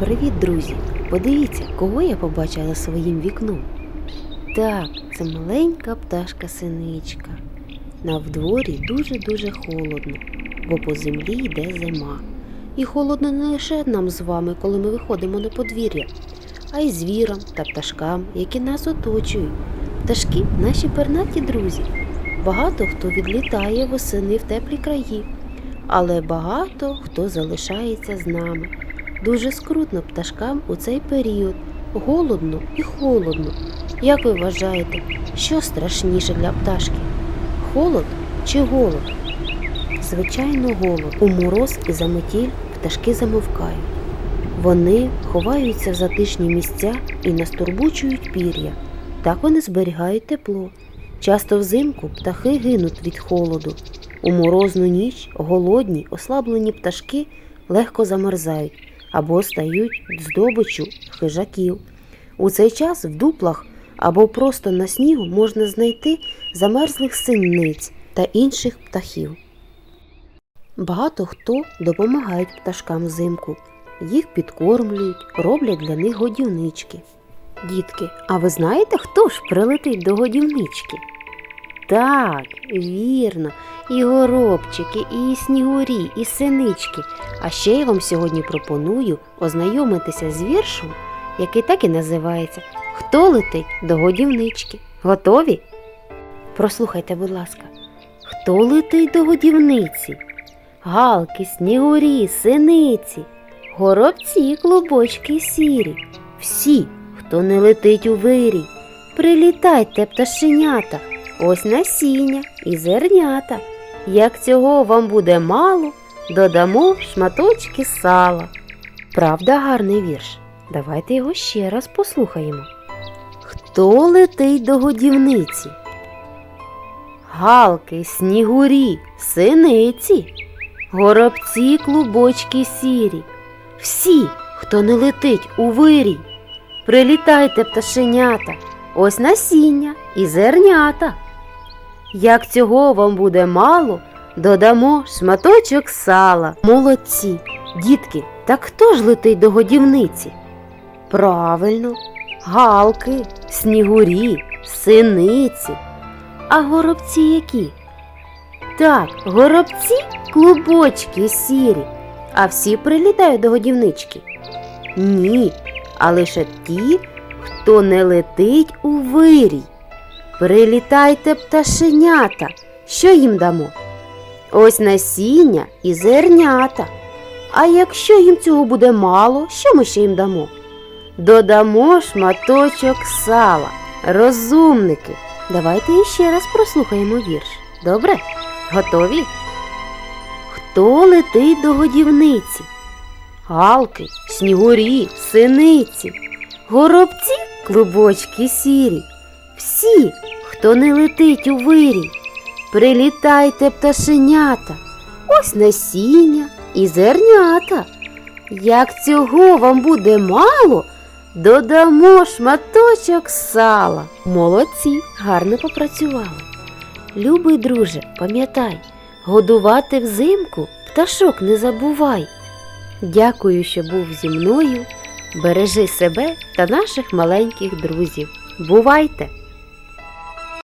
Привіт, друзі! Подивіться, кого я побачила своїм вікном. Так, це маленька пташка синичка. На вдворі дуже-дуже холодно, бо по землі йде зима. І холодно не лише нам з вами, коли ми виходимо на подвір'я, а й звірам та пташкам, які нас оточують. Пташки наші пернаті друзі. Багато хто відлітає восени в теплі краї, але багато хто залишається з нами. Дуже скрутно пташкам у цей період. Голодно і холодно. Як ви вважаєте, що страшніше для пташки? Холод чи голод? Звичайно, голод. У мороз і заметіль пташки замовкають. Вони ховаються в затишні місця і настурбучують пір'я. Так вони зберігають тепло. Часто взимку птахи гинуть від холоду. У морозну ніч голодні, ослаблені пташки легко замерзають або стають здобиччю хижаків. У цей час в дуплах або просто на снігу можна знайти замерзлих синниць та інших птахів. Багато хто допомагають пташкам взимку. Їх підкормлюють, роблять для них годівнички. Дітки, а ви знаєте, хто ж прилетить до годівнички? Так, вірно, і горобчики, і снігурі, і синички. А ще я вам сьогодні пропоную ознайомитися з віршем, який так і називається Хто летить до годівнички? Готові? Прослухайте, будь ласка, хто летить до годівниці? Галки, снігурі, синиці, горобці, клубочки сірі. Всі, хто не летить у вирій, прилітайте, пташенята, ось насіння і зернята. Як цього вам буде мало, додамо шматочки сала. Правда, гарний вірш. Давайте його ще раз послухаємо. Хто летить до годівниці? Галки, снігурі, синиці, горобці, клубочки сірі. Всі, хто не летить у вирій, прилітайте, пташенята, ось насіння і зернята. Як цього вам буде мало, додамо шматочок сала. Молодці, дітки, так хто ж летить до годівниці? Правильно, галки, снігурі, синиці. А горобці які? Так, горобці клубочки сірі, а всі прилітають до годівнички. Ні, а лише ті, хто не летить у вирій. Прилітайте, пташенята, що їм дамо? Ось насіння і зернята. А якщо їм цього буде мало, що ми ще їм дамо? Додамо шматочок сала. Розумники. Давайте іще раз прослухаємо вірш. Добре? Готові? Хто летить до годівниці? Галки, снігурі, синиці, горобці, клубочки сірі. Всі, хто не летить у вирій, прилітайте, пташенята, ось насіння і зернята. Як цього вам буде мало, додамо шматочок сала. Молодці, гарно попрацювали. Любий друже, пам'ятай, годувати взимку пташок не забувай. Дякую, що був зі мною. Бережи себе та наших маленьких друзів. Бувайте!